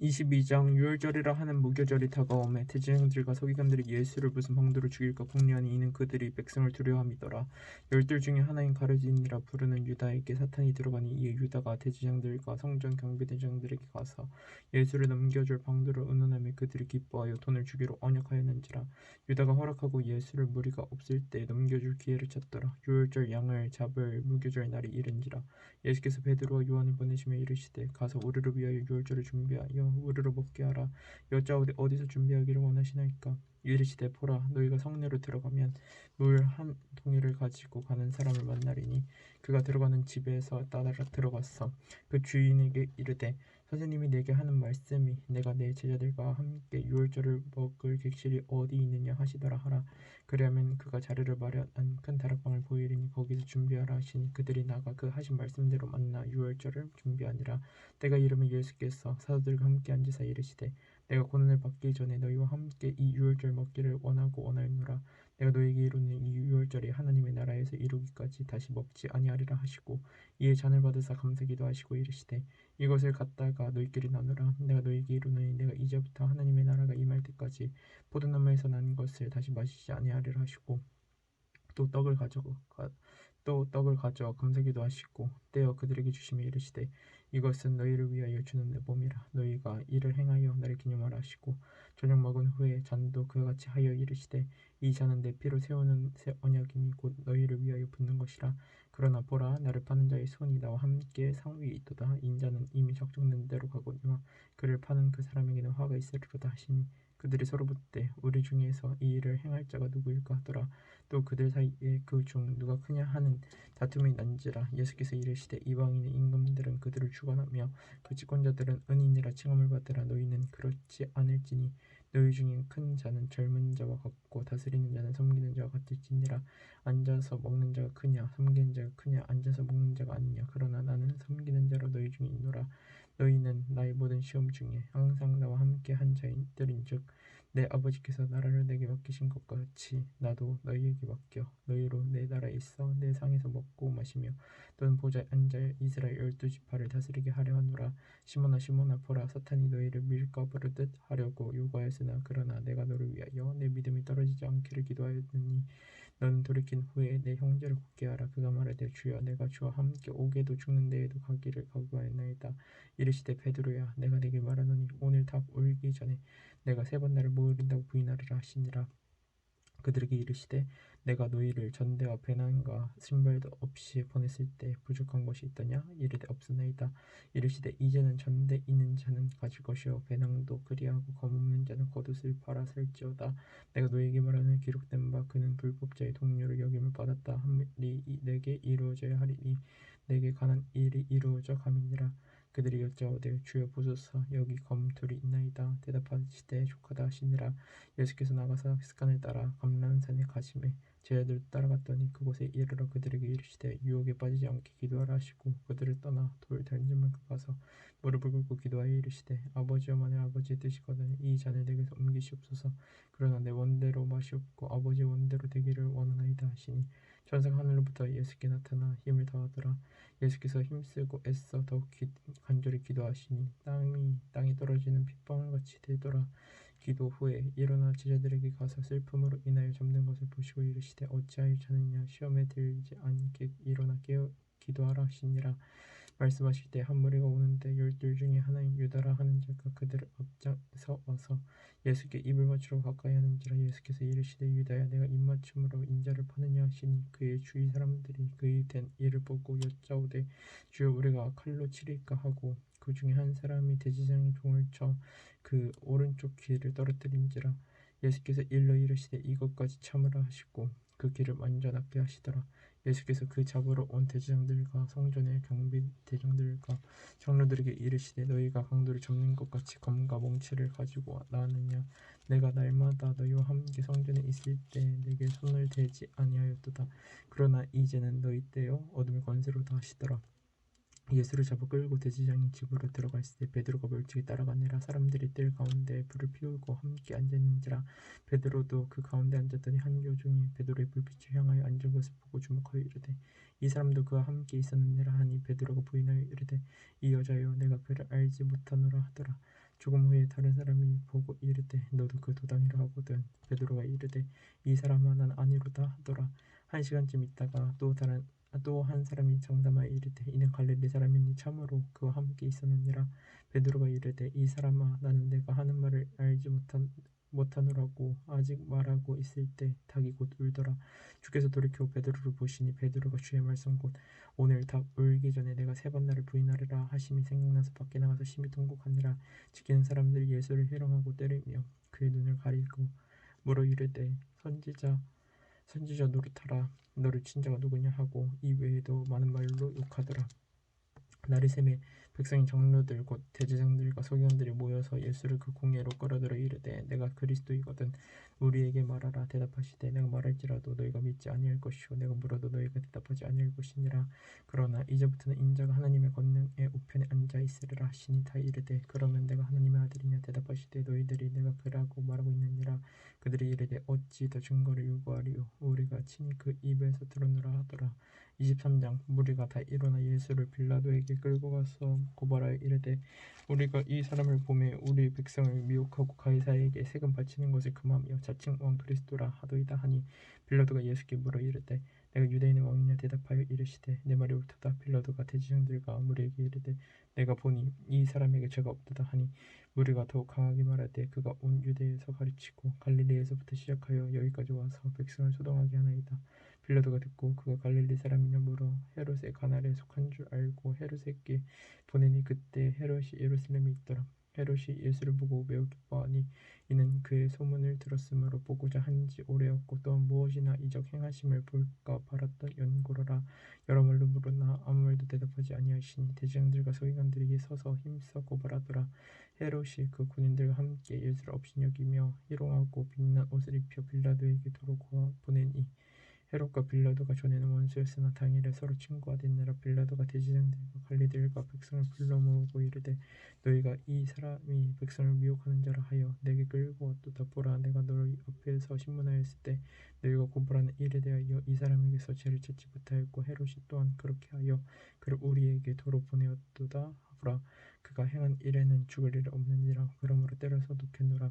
22장 유월절이라 하는 무교절이 다가오매 대제사장들과 서기관들이 예수를 무슨 방도로 죽일까 궁리하니 이는 그들이 백성을 두려워함이더라. 열둘 중에 하나인 가르디니라 부르는 유다에게 사탄이 들어가니 이에 유다가 대제사장들과 성전 경비대장들에게 가서 예수를 넘겨줄 방도를 의논하며 그들이 기뻐하여 돈을 주기로 언약하였는지라. 유다가 허락하고 예수를 무리가 없을 때 넘겨줄 기회를 찾더라. 유월절 양을 잡을 무교절 날이 이른지라. 예수께서 베드로와 요한을 보내시며 이르시되 가서 우리를 위하여 유월절을 준비하여 우리로 먹게 하라. 여짜오되 어디서 준비하기를 원하시나이까 이르시되 보라 너희가 성내로 들어가면 물 한 동이를 가지고 가는 사람을 만나리니 그가 들어가는 집에서 따라 들어갔어 그 주인에게 이르되 선생님이 내게 하는 말씀이 내가 내 제자들과 함께 유월절을 먹을 객실이 어디 있느냐 하시더라 하라. 그리하면 그가 자리를 마련한 큰 다락방을 보이리니 거기서 준비하라 하시니 그들이 나가 그 하신 말씀대로 만나 유월절을 준비하니라. 때가 이르면 예수께서 사도들과 함께 앉으사 이르시되 내가 고난을 받기 전에 너희와 함께 이 유월절 먹기를 원하고 원하노라. 내가 너에게 이루는 이 유월절이 하나님의 나라에서 이루기까지 다시 먹지 아니하리라 하시고 이에 잔을 받으사 감사기도 하시고 이르시되 이것을 갖다가 너희끼리 나누라. 내가 너에게 이루노니 내가 이제부터 하나님의 나라가 임할 때까지 포도나무에서 난 것을 다시 마시지 아니하리라 하시고 또 떡을 가져가 또 떡을 가져와 감사기도 하시고 떼어 그들에게 주시며 이르시되 이것은 너희를 위하여 주는 내 몸이라. 너희가 이를 행하여 나를 기념하라 하시고 저녁 먹은 후에 잔도 그와 같이 하여 이르시되 이 잔은 내 피로 세우는 새 언약이니 곧 너희를 위하여 붓는 것이라. 그러나 보라 나를 파는 자의 손이 나와 함께 상위에 있도다. 인자는 이미 적정된 대로 가거니와 그를 파는 그 사람에게는 화가 있으리로다 하시니 그들이 서로 묻되 우리 중에서 이 일을 행할 자가 누구일까 하더라. 또 그들 사이에 그 중 누가 크냐 하는 다툼이 난지라 예수께서 이르시되 이방인의 임금들은 그들을 주관하며 그 집권자들은 은인이라 칭함을 받으라. 너희는 그렇지 않을지니 너희 중에 큰 자는 젊은 자와 같고 다스리는 자는 섬기는 자와 같을지니라. 앉아서 먹는 자가 크냐 섬기는 자가 크냐 앉아서 먹는 자가 아니냐. 그러나 나는 섬기는 자로 너희 중에 있노라 너희는 나의 모든 시험 중에 항상 나와 함께 한 자들인즉 내 아버지께서 나라를 내게 맡기신 것 같이 나도 너희에게 맡겨 너희로 내 나라에 있어 내 상에서 먹고 마시며 또는 보좌에 앉아 이스라엘 열두 지파를 다스리게 하려 하노라. 시몬아 시몬아 보라. 사탄이 너희를 밀가 부르듯 하려고 요구하였으나 그러나 내가 너를 위하여 내 믿음이 떨어지지 않기를 기도하였느니 너는 돌이킨 후에 내 형제를 굳게 하라. 그가 말하되 주여 내가 주와 함께 오게도 죽는 데에도 가기를 각오하였나이다. 이르시되 베드로야 내가 내게 말하노니 오늘 닭 울기 전에 내가 세 번 나를 모으린다고 부인하리라 하시니라. 그들에게 이르시되 내가 너희를 전대와 배낭과 신발도 없이 보냈을 때 부족한 것이 있더냐? 이르되 없으나이다. 이르시되 이제는 전대 있는 자는 가질 것이요 배낭도 그리하고 검없는 자는 겉옷을 팔아 살지어다. 내가 너희에게 말하는 기록된 바 그는 불법자의 동료를 여김을 받았다. 함이 내게 이루어져야 하리니 내게 관한 일이 이루어져 감이니라 그들이 여짜오되 주여 보소서 여기 검둘이 있나이다. 대답하시되 족하다 하시니라 예수께서 나가서 습관을 따라 감람산에 가심에 제자들 따라갔더니 그곳에 이르러 그들에게 이르시되 유혹에 빠지지 않게 기도하라 하시고 그들을 떠나 돌 던지면 가서 무릎을 꿇고 기도하여 이르시되 아버지여 만일 아버지의 뜻이거든 이 잔을 내게서 옮기시옵소서. 그러나 내 원대로 마시옵고 아버지의 원대로 되기를 원하나이다 하시니 천사가 하늘로부터 예수께 나타나 힘을 다하더라. 예수께서 힘쓰고 애써 더욱 기, 간절히 기도하시니 땅이 땅이 떨어지는 핏방울 같이 되더라. 기도 후에 일어나 제자들에게 가서 슬픔으로 인하여 잠든 것을 보시고 이르시되 어찌하여 자느냐? 시험에 들지 않게 일어나 깨어 기도하라 하시니라 말씀하실 때한 무리가 오는데 열둘 중에 하나인 유다라 하는 자가 그들을 앞장서 와서 예수께 입을 맞추러 가까이 하는지라 예수께서 이르시되 유다야 내가 입맞춤으로 인자를 파느냐 하시니 그의 주위 사람들이 그의 된 일을 보고 여짜오되 주여 우리가 칼로 치릴까 하고 그 중에 한 사람이 대지장의 종을 쳐 그 오른쪽 귀를 떨어뜨린지라 예수께서 일러 이르시되 이것까지 참으라 하시고 그 귀를 완전하게 하시더라 예수께서 그 잡으러 온 대제장들과 성전의 경비 대장들과 장로들에게 이르시되 너희가 강도를 잡는 것 같이 검과 몽치를 가지고 나느냐? 내가 날마다 너희와 함께 성전에 있을 때 내게 손을 대지 아니하였도다. 그러나 이제는 너희 때요 어둠의 권세로 다 하시더라 예수를 잡아 끌고 대제사장이 집으로 들어갔을 때 베드로가 멀찍이 따라가니라 사람들이 뜰 가운데 불을 피우고 함께 앉았는지라 베드로도 그 가운데 앉았더니 한 요종이 베드로의 불빛을 향하여 앉은 것을 보고 주목하여 이르되 이 사람도 그와 함께 있었느니라 하니 베드로가 부인하여 이르되 이 여자여 내가 그를 알지 못하노라 하더라. 조금 후에 다른 사람이 보고 이르되 너도 그 도당이라 하거든 베드로가 이르되 이 사람아 난 아니로다 하더라. 한 시간쯤 있다가 또 다른 또 한 사람이 장담하여 이르되 이는 갈릴리 사람이니 참으로 그와 함께 있었느니라. 베드로가 이르되 이 사람아 나는 내가 하는 말을 알지 못한 못하노라고 아직 말하고 있을 때 닭이 곧 울더라. 주께서 돌이켜 베드로를 보시니 베드로가 주의 말씀 곧 오늘 닭 울기 전에 내가 세 번 나를 부인하리라 하심이 생각나서 밖에 나가서 심히 통곡하니라. 지키는 사람들이 예수를 희롱하고 때리며 그의 눈을 가리고 물어 이르되 선지자 선지자 노릇하라 너를 친자가 누구냐 하고 이 외에도 많은 말로 욕하더라. 새매 백성이 장로들 곧 대제장들과 서기관들이 모여서 예수를 그 공회로 끌어들여 이르되 내가 그리스도이거든 우리에게 말하라 대답하시되 내가 말할지라도 너희가 믿지 아니할 것이요 내가 물어도 너희가 대답하지 아니할 것이니라. 그러나 이제부터는 인자가 하나님의 권능의 우편에 앉아 있으리라 하시니 다 이르되 그러면 내가 하나님의 아들이냐 대답하시되 너희들이 내가 그라고 말하고 있느니라. 그들이 이르되 어찌 더 증거를 요구하리요? 우리가 친히 그 입에서 들었노라 하더라 23장 무리가 다 일어나 예수를 빌라도에게 끌고 가서 고발하여 이르되 우리가 이 사람을 보매 우리 백성을 미혹하고 가이사에게 세금 바치는 것을 금하며 자칭 왕 그리스도라 하도이다 하니 빌라도가 예수께 물어 이르되 내가 유대인의 왕이냐 대답하여 이르시되 내 말이 옳도다. 빌라도가 대지장들과 무리에게 이르되 내가 보니 이 사람에게 죄가 없도다 하니 무리가 더욱 강하게 말하되 그가 온 유대에서 가르치고 갈릴리에서부터 시작하여 여기까지 와서 백성을 소동하게 하나이다 빌라도가 듣고 그가 갈릴리 사람이냐 물어 헤롯의 가날에 속한 줄 알고 헤롯에게 보내니 그때 헤롯이 예루살렘에 있더라. 헤롯이 예수를 보고 매우 기뻐하니 이는 그의 소문을 들었으므로 보고자 한지 오래였고 또 무엇이나 이적 행하심을 볼까 바랐던 연고로라 여러 말로 물으나 아무 말도 대답하지 아니하시니 대장들과 서기관들에게 서서 힘써 고발하더라 헤롯이 그 군인들과 함께 예수를 업신여기며 희롱하고 빛난 옷을 입혀 빌라도에게 도로 헤롯과 빌라도가 전에는 원수였으나 당일에 서로 친구가 됐느라 빌라도가 대제장들과 관리들과 백성을 불러 모으고 이르되 너희가 이 사람이 백성을 미혹하는 자라 하여 내게 끌고 왔도다 보라. 내가 너희 앞에서 신문하였을 때 너희가 고발하는 일에 대하여 이 사람에게서 죄를 찾지 못하였고 헤롯이 또한 그렇게 하여 그를 우리에게 도로 보내었도다 하라. 그가 행한 일에는 죽을 일 없느니라 그러므로 때려서 놓겠노라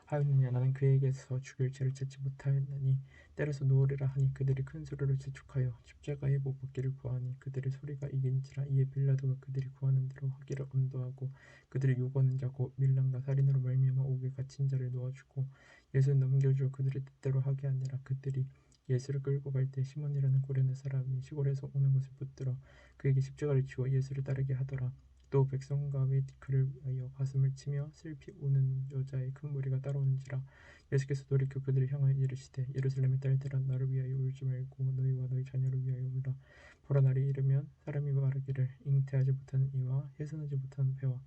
하였느냐 나는 그에게서 죽일 죄를 찾지 못하였나니 때려서 놓으리라 하니 그들이 큰 소리로 재촉하여 십자가에 못 박기를 구하니 그들의 소리가 이긴지라 이에 빌라도가 그들이 구하는 대로 하기를 언도하고 그들이 요구하는 자곧 밀란과 살인으로 말미암아 옥에 갇힌 자를 놓아주고 예수를 넘겨주어 그들의 뜻대로 하게 하니라. 그들이 예수를 끌고 갈 때 시몬이라는 고려는 사람이 시골에서 오는 것을 붙들어 그에게 십자가를 지워 예수를 따르게 하더라 또 백성과 및 그를 위하여 가슴을 치며 슬피 우는 여자의 큰 무리가 따라오는지라 예수께서 돌이켜 그들을 향하여 이르시되 예루살렘의 딸들아 나를 위하여 울지 말고 너희와 너희 자녀를 위하여 울라. 보라 날이 이르면 사람이 말하기를 잉태하지 못하는 이와 해산하지 못하는 배와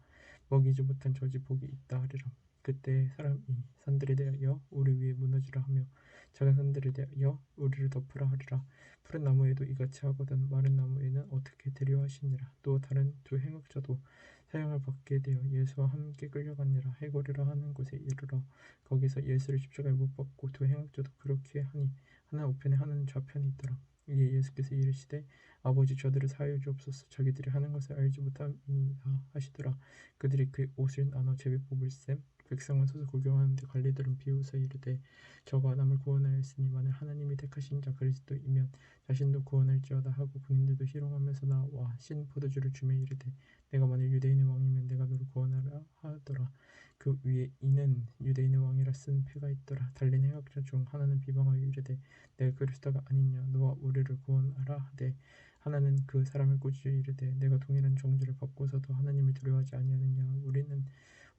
먹이지 못한 저지 복이 있다 하리라. 그때 사람이 산들에 대하여 우리 위에 무너지라 하며 작은 산들에 대하여 우리를 덮으라 하리라. 푸른 나무에도 이같이 하거든 마른 나무에는 어떻게 되려 하시니라 또 다른 두 행역자도 사형을 받게 되어 예수와 함께 끌려가니라 해골이라 하는 곳에 이르러 거기서 예수를 십자가에 못 박고 두 행역자도 그렇게 하니 하나 우편에 하나는 좌편에 있더라. 이에 예수께서 이르시되 아버지 저들을 사하여 주옵소서. 자기들이 하는 것을 알지 못함이니라 하시더라. 그들이 그 옷을 나눠 제비 뽑을 셈 백성은 서서 구경하는데 관리들은 비웃어 이르되 저가 남을 구원하였으니 만일 하나님이 택하신 자 그리스도이면 자신도 구원할지어다 하고 군인들도 희롱하면서 나와 신 포도주를 주며 이르되 내가 만일 유대인의 왕이면 내가 너를 구원하라 하더라. 그 위에 이는 유대인의 왕이라 쓴 패가 있더라. 달린 행악자 중 하나는 비방하여 이르되 내가 그리스도가 아니냐. 너와 우리를 구원하라 하되 하나는 그 사람을 꾸짖어 이르되 내가 동일한 정죄를 받고서도 하나님을 두려워하지 아니하느냐. 우리는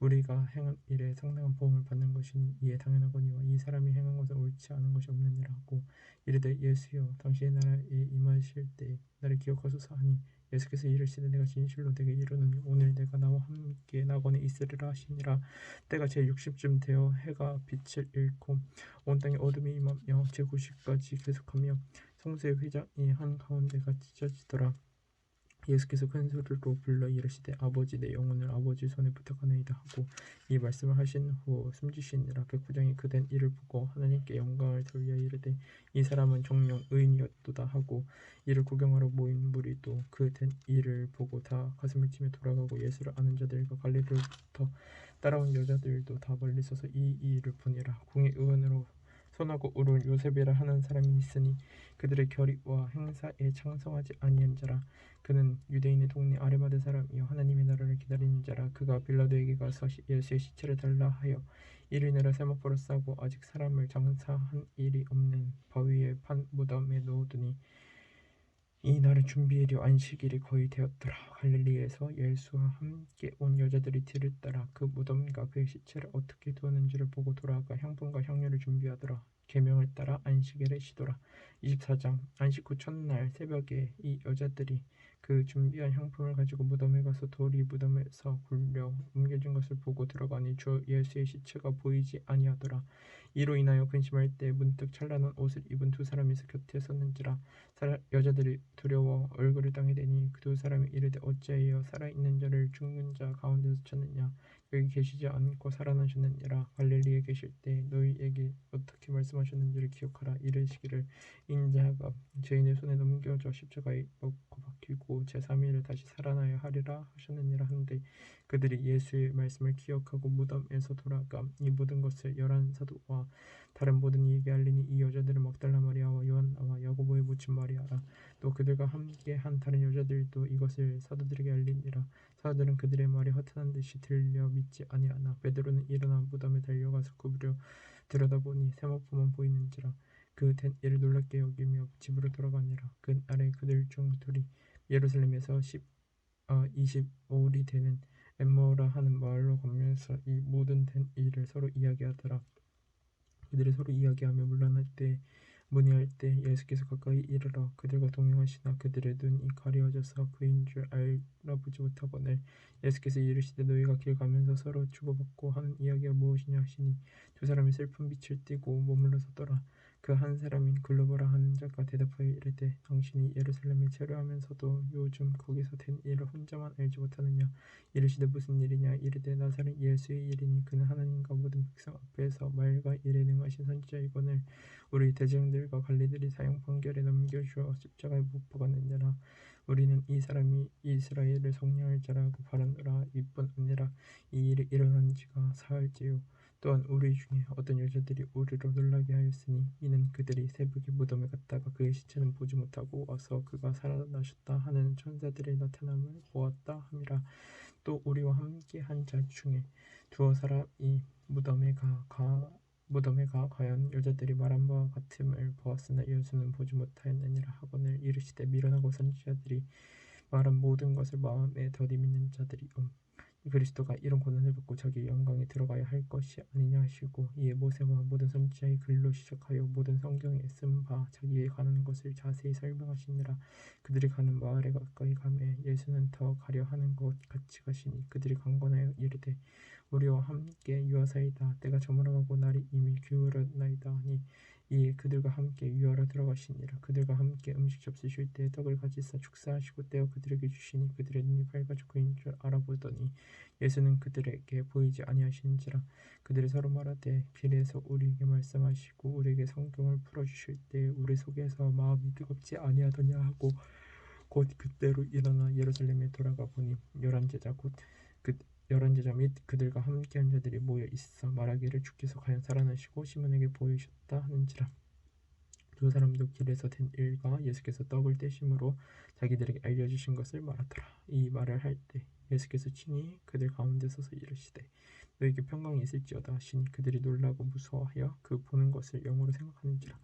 우리가 행한 일에 상당한 보험을 받는 것이니 이에 당연하거니와 이 사람이 행한 것은 옳지 않은 것이 없느니라 하고 이르되 예수여 당신의 나라에 임하실 때 나를 기억하소서 하니 예수께서 이르시되 내가 진실로 내게 이르노니 오늘 내가 나와 함께 낙원에 있으리라 하시니라. 때가 제 60쯤 되어 해가 빛을 잃고 온 땅에 어둠이 임하며 제 90까지 계속하며 성수의 회장이 한 가운데가 찢어지더라 예수께서 큰 소리로 불러 이르시되 아버지 내 영혼을 아버지 손에 부탁하나이다 하고 이 말씀을 하신 후 숨지시니라 백부장이 그된 일을 보고 하나님께 영광을 돌려 이르되 이 사람은 정령 의인이었도다 하고 이를 구경하러 모인 무리 도 그된 일을 보고 다 가슴을 치며 돌아가고 예수를 아는 자들과 갈릴리로부터 따라온 여자들도 다 멀리 서서 이 일을 보니라. 궁의 의원으로 손하고 울은 요셉이라 하는 사람이 있으니 그들의 결의와 행사에 창성하지 아니한 자라. 그는 유대인의 동네 아르마드 사람이요 하나님의 나라를 기다리는 자라. 그가 빌라도에게 가서 예수의 시체를 달라 하여 이를 내려 세마포로 싸고 아직 사람을 장사한 일이 없는 바위에 판 무덤에 넣어두니 이 날을 준비하려 안식일이 거의 되었더라. 갈릴리에서 예수와 함께 온 여자들이 뒤를 따라 그 무덤과 그의 시체를 어떻게 두었는지를 보고 돌아가 향품과 향료를 준비하더라. 계명을 따라 안식일에 쉬더라. 24장 안식 후 첫날 새벽에 이 여자들이 그 준비한 향품을 가지고 무덤에 가서 돌이 무덤에서 굴려 옮겨진 것을 보고 들어가니 주 예수의 시체가 보이지 아니하더라. 이로 인하여 근심할 때 문득 찬란한 옷을 입은 두 사람이 곁에 섰는지라 여자들이 두려워 얼굴을 땅에 대니 그 두 사람이 이르되 어찌하여 살아있는 자를 죽는 자 가운데서 찾느냐 여기 계시지 않고 살아나셨느니라. 갈릴리에 계실 때 너희에게 어떻게 말씀하셨는지를 기억하라. 이르시기를 인자가 죄인의 손에 넘겨져 십자가에 먹고 박히고 제3일을 다시 살아나야 하리라 하셨느니라 하는데 그들이 예수의 말씀을 기억하고 무덤에서 돌아가 이 모든 것을 열한 사도와 다른 모든 이에게 알리니 이 여자들은 막달라 마리아와 요한나와 야고보의 모친 마리아라. 또 그들과 함께 한 다른 여자들도 이것을 사도들에게 알리니라. 사도들은 그들의 말이 허탄한 듯이 들려 믿지 아니하나 베드로는 일어나 무덤에 달려가서 구부려 들여다보니 세마포만 보이는지라. 그된 일을 놀랍게 여기며 집으로 돌아가니라. 그날에 그들 중 둘이 예루살렘에서 10, 어, 25일이 되는 엠모라 하는 마을로 가면서 이 모든 된 일을 서로 이야기하더라. 그들이 서로 이야기하며 물러날 때 문의할 때 예수께서 가까이 이르러 그들과 동행하시나 그들의 눈이 가려져서 그인 줄 알아보지 못하거늘 예수께서 이르시되 너희가 길 가면서 서로 주고받고 하는 이야기가 무엇이냐 하시니 두 사람이 슬픈 빛을 띠고 머물러 서더라 그 한 사람인 글로버라 하는 자가 대답하여 이르되 당신이 예루살렘에 체류하면서도 요즘 거기서 된 일을 혼자만 알지 못하느냐? 이르시되 무슨 일이냐? 이르되 나사렛 예수의 일이니 그는 하나님과 모든 백성 앞에서 말과 일에 능하신 선지자이거늘 우리 대장들과 관리들이 사형 판결에 넘겨주어 십자가에 못 박았느니라. 우리는 이 사람이 이스라엘을 성령할 자라고 바라노라. 이뿐 아니라 이 일이 일어난 지가 사흘째요 또한 우리 중에 어떤 여자들이 우리로 놀라게 하였으니 이는 그들이 새벽에 무덤에 갔다가 그의 시체는 보지 못하고 와서 그가 살아나셨다 하는 천사들의 나타남을 보았다 함이라. 또 우리와 함께 한 자 중에 두어 사람이 무덤에 가, 가 무덤에 가 과연 여자들이 말한 바와 같음을 보았으나 예수는 보지 못하였느니라 하거늘 이르시되 미련하고 선지자들이 말한 모든 것을 마음에 더디 믿는 자들이 음 그리스도가 이런 고난을 받고 자기 영광에 들어가야 할 것이 아니냐 하시고 이에 모세와 모든 선지자의 글로 시작하여 모든 성경에 쓴 바 자기에 관한 것을 자세히 설명하시니라 그들이 가는 마을에 가까이 가매 예수는 더 가려 하는 것 같이 가시니 그들이 강권하여 이르되 우리와 함께 유하사이다. 때가 저물어가고 날이 이미 기울었나이다 하니 이에 그들과 함께 유하러 들어가시니라. 그들과 함께 음식 접수실 때 떡을 가지사 축사하시고 떼어 그들에게 주시니 그들의 눈이 밝아져 그인 줄 알아보더니 예수는 그들에게 보이지 아니하시는지라. 그들이 서로 말하되 길에서 우리에게 말씀하시고 우리에게 성경을 풀어주실 때 우리 속에서 마음이 뜨겁지 아니하더냐 하고 곧 그때로 일어나 예루살렘에 돌아가 보니 열한 제자 곧 그 열한 제자 및 그들과 함께한 자들이 모여 있어 말하기를 주께서 과연 살아나시고 시몬에게 보이셨다 하는지라. 두 사람도 길에서 된 일과 예수께서 떡을 떼심으로 자기들에게 알려주신 것을 말하더라. 이 말을 할 때 예수께서 친히 그들 가운데 서서 이르시되 너에게 평강이 있을지어다. 하시니 그들이 놀라고 무서워하여 그 보는 것을 영으로 생각하는지라.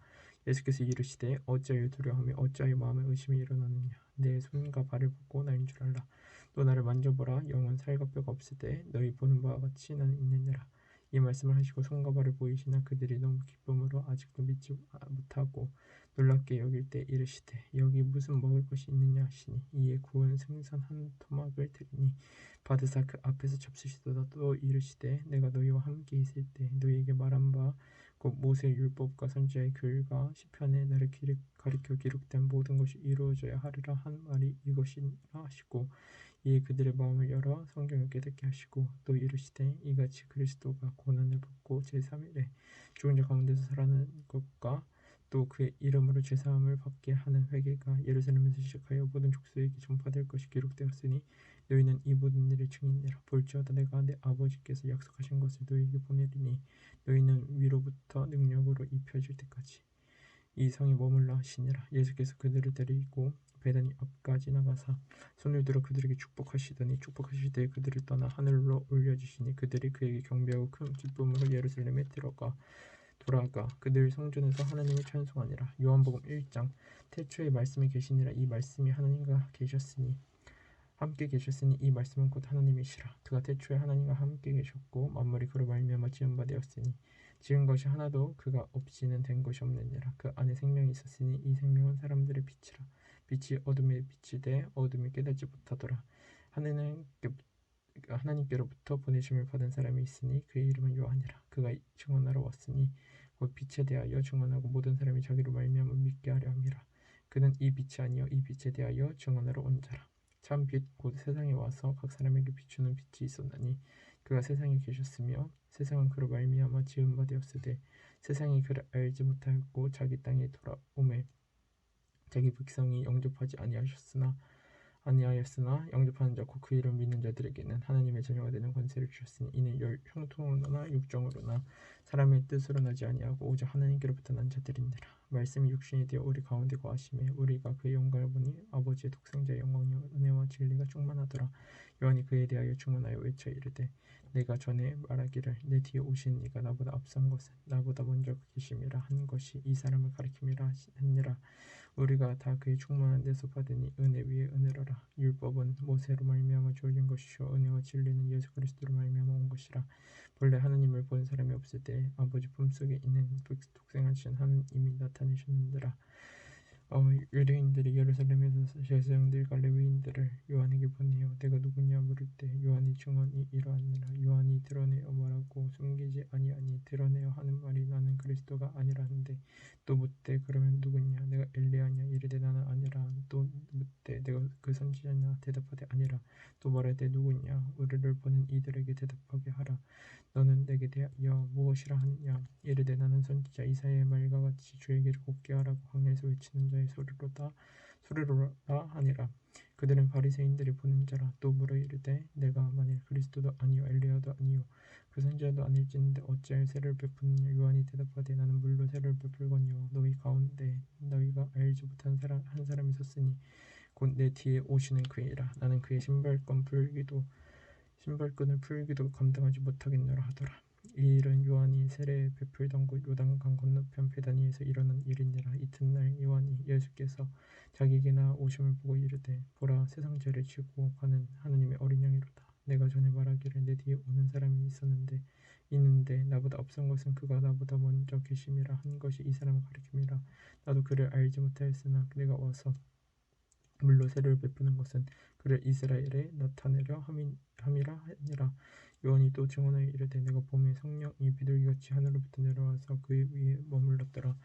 예수께서 이르시되 어찌하여 두려워하며 어찌하여 마음에 의심이 일어나느냐? 내 손과 발을 보고 나인 줄 알라 또 나를 만져보라. 영은 살과 뼈가 없으되 너희 보는 바와 같이 나는 있느니라. 이 말씀을 하시고 손과 발을 보이시나 그들이 너무 기쁨으로 아직도 믿지 못하고 놀랍게 여길 때 이르시되 여기 무슨 먹을 것이 있느냐 하시니 이에 구운 생선 한 토막을 드리니 받으사 그 앞에서 잡수시도다. 또 이르시되 내가 너희와 함께 있을 때 너희에게 말한 바 곧 모세의 율법과 선지자의 글과 시편에 나를 가리켜 기록된 모든 것이 이루어져야 하리라 한 말이 이것이라 하시고 이에 그들의 마음을 열어 성경을 깨닫게 하시고 또 이르시되 이같이 그리스도가 고난을 받고 제3일에 죽은 자 가운데서 살아난 것과 또 그의 이름으로 죄사함을 받게 하는 회개가 예루살렘에서 시작하여 모든 족속에게 전파될 것이 기록되었으니 너희는 이 모든 일을 증인되라. 볼지어다 내가 내 아버지께서 약속하신 것을 너희에게 보내리니 너희는 위로부터 능력으로 입혀질 때까지 이 성에 머물러 하시니라 예수께서 그들을 데리고 베다니 앞까지 나가사 손을 들어 그들에게 축복하시더니 축복하실 때 그들을 떠나 하늘로 올려주시니 그들이 그에게 경배하고 큰 기쁨으로 예루살렘에 들어가 돌아가 그들 성전에서 하나님을 찬송하니라. 요한복음 1장 태초에 말씀이 계시니라. 이 말씀이 하나님과 계셨으니 함께 계셨으니 이 말씀은 곧 하나님이시라. 그가 태초에 하나님과 함께 계셨고 만물이 그로 말미암아 지은 바 되었으니 지은 것이 하나도 그가 없이는 된 것이 없느니라 그 안에 생명이 있었으니 이 생명은 사람들의 빛이라 빛이 어둠에 빛이 돼 어둠이 깨닫지 못하더라. 하나님 하나님께로부터 보내심을 받은 사람이 있으니 그의 이름은 요한이라. 그가 증언하러 왔으니 곧 빛에 대하여 증언하고 모든 사람이 자기로 말미암아 믿게 하려 함이라. 그는 이 빛이 아니요 이 빛에 대하여 증언하러 온 자라. 참 빛 곧 세상에 와서 각 사람에게 비추는 빛이 있었나니 그가 세상에 계셨으며 세상은 그로 말미암아 지은 바 되었으되 세상이 그를 알지 못하였고 자기 땅에 돌아오매 자기 백성이 영접하지 아니하셨으나 아니하였으나 영접하는 자고 그 이름 믿는 자들에게는 하나님의 자녀가 되는 권세를 주셨으니 이는 열 형통으로나 육정으로나 사람의 뜻으로 나지 아니하고 오직 하나님께로부터 난 자들이니라 말씀이 육신이 되어 우리 가운데 거하심에 우리가 그의 영광을 보니 아버지의 독생자의 영광이 은혜와 진리가 충만하더라. 요한이 그에 대하여 증언하여 외쳐 이르되 내가 전에 말하기를 내 뒤에 오신 이가 나보다 앞선 것은 나보다 먼저 계심이라 한 것이 이 사람을 가리킴이라 하니라. 우리가 다 그의 충만한 데서 받으니 은혜 위에 은혜로라. 율법은 모세로 말미암아 주어진 것이요 은혜와 진리는 예수 그리스도로 말미암아 온 것이라 본래 하나님을 본 사람이 없을 때 아버지 품속에 있는 독생하신 하나님이 나타내셨느니라 어, 유대인들이 예루살렘에서 제사장들과 레위인들을 요한에게 보내어 내가 누구냐 물을 때 요한이 증언이 이러하니라. 요한이 드러내어 말하고 숨기지 아니하니 드러내어 하는 말이 나는 그리스도가 아니라는데 또 묻되 그러면 누구냐? 내가 엘리야냐? 이르되 나는 아니라. 또 묻되 내가 그 선지자냐? 대답하되 아니라. 또 말하되 누구냐? 우리를 보는 이들에게 대답하게 하라. 너는 내게 대하여 무엇이라 하느냐? 이르되 나는 선지자 이사야의 말과 같이 주에게를 곱게 하라고 광야에서 외치는 자의 소리로다 소리로라 하니라. 그들은 바리새인들이 보는 자라. 또 물어 이르되 내가 만일 그리스도도 아니요 엘리야도 아니요 그 선지자도 아닐진데 어찌하여 세를 베푸느냐? 요한이 대답하되 나는 물로 세를 베풀거니와 너희 가운데 너희가 알지 못한 사람 한 사람이 섰으니 곧 내 뒤에 오시는 그이라. 나는 그의 신발끈 풀기도 신발끈을 풀기도 감당하지 못하겠노라 하더라. 이 일은 요한이 세례 베풀던 곳 요단강 건너편 베다니에서 일어난 일이니라. 이튿날 요한이 예수께서 자기에게 나 오심을 보고 이르되 보라 세상 죄를 지고 가는 하나님의 어린 양이로다. 내가 전에 말하기를 내 뒤에 오는 사람이 있었는데 있는데 나보다 앞선 것은 그가 나보다 먼저 계심이라 한 것이 이 사람을 가리킴이라. 나도 그를 알지 못하였으나 내가 와서 물로 세를 베푸는 것은 그를 이스라엘에 나타내려 함이라 하니라 요한이 또 증언하여 이르되 내가 봄에 성령이 비둘기같이 하늘로부터 내려와서 그 위에 머물렀더라.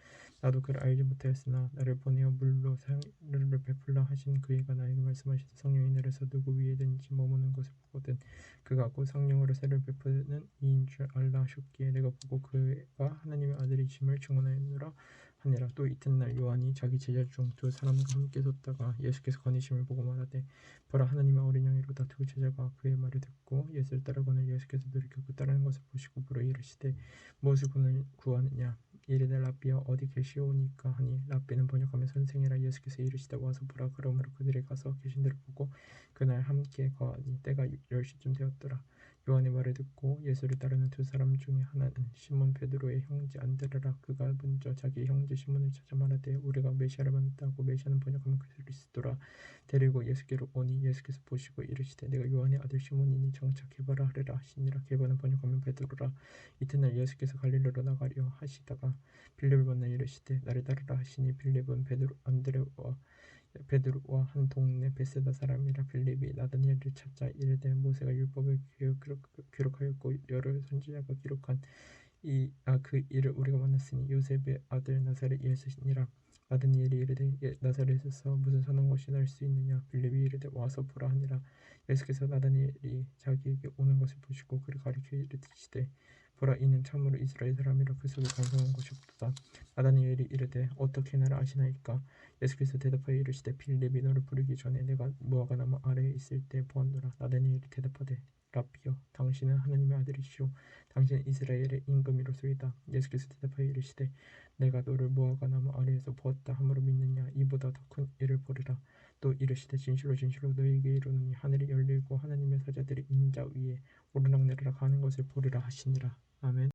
나도 그를 알지 못하였으나 나를 보내어 물로 세를 베풀라 하신 그이가 나에게 말씀하시되 성령이 내려서 누구 위에든지 머무는 것을 보거든 그가 곧 성령으로 세를 베푸는 이인 줄 알라 하셨기에 내가 보고 그가 하나님의 아들이심을 증언하였노라 하니라 또 이튿날 요한이 자기 제자 중 두 사람과 함께 섰다가 예수께서 거니심을 보고 말하되 보라 하나님의 어린 양이로다 두 제자가 그의 말을 듣고 예수를 따르거늘 예수께서 돌이켜 그 따르는 것을 보시고 물어 이르시되 무엇을 구하느냐? 이르되 라비여 어디 계시오니까? 하니 라비는 번역하며 선생이라 예수께서 이르시되 와서 보라 그러므로 그들이 가서 계신 대로 보고 그날 함께 거하니 때가 열시쯤 되었더라 요한의 말을 듣고 예수를 따르는 두 사람 중에 하나는 시몬 베드로의 형제 안드레라 그가 먼저 자기 형제 시몬을 찾아 말하되 우리가 메시아를 만났다고 메시아는 번역하면 그리스도라 데리고 예수께로 오니 예수께서 보시고 이르시되 내가 요한의 아들 시몬이니 게바라 하리라 하시니라. 게바는 번역하면 베드로라. 이튿날 예수께서 갈릴리로 나가려 하시다가 빌립을 만나 이르시되 나를 따르라 하시니 빌립은 베드로 안드레와 베드로와 한 동네 베세다 사람이라 빌립이 나다니엘을 찾자 이르되 모세가 율법을 기록, 기록하였고 여러 선지자가 기록한 이 아 그 일을 우리가 만났으니 요셉의 아들 나사렛 예수니라. 나다니엘이 이르되 예, 나사렛에서 무슨 선한 것이 날 수 있느냐? 빌립이 이르되 와서 보라 하니라. 예수께서 나다니엘이 자기에게 오는 것을 보시고 그를 가리켜 이르시되 보라 이는 참으로 이스라엘 사람이라 그 속에 반성한 것이 없도다. 나다니엘이 이르되 어떻게 나를 아시나이까? 예수께서 대답하여 이르시되 빌립이 너를 부르기 전에 내가 무화과 나무 아래에 있을 때 보았노라. 나다니엘이 대답하되 라비여 당신은 하나님의 아들이시오. 당신은 이스라엘의 임금이로소이다. 예수께서 대답하여 이르시되 내가 너를 무화과 나무 아래에서 보았다 함으로 믿느냐? 이보다 더 큰 일을 보리라. 또 이르시되 진실로 진실로 너희에게 이르노니 하늘이 열리고 하나님의 사자들이 인자 위에 오르락내리락 하는 것을 보리라 하시니라 아멘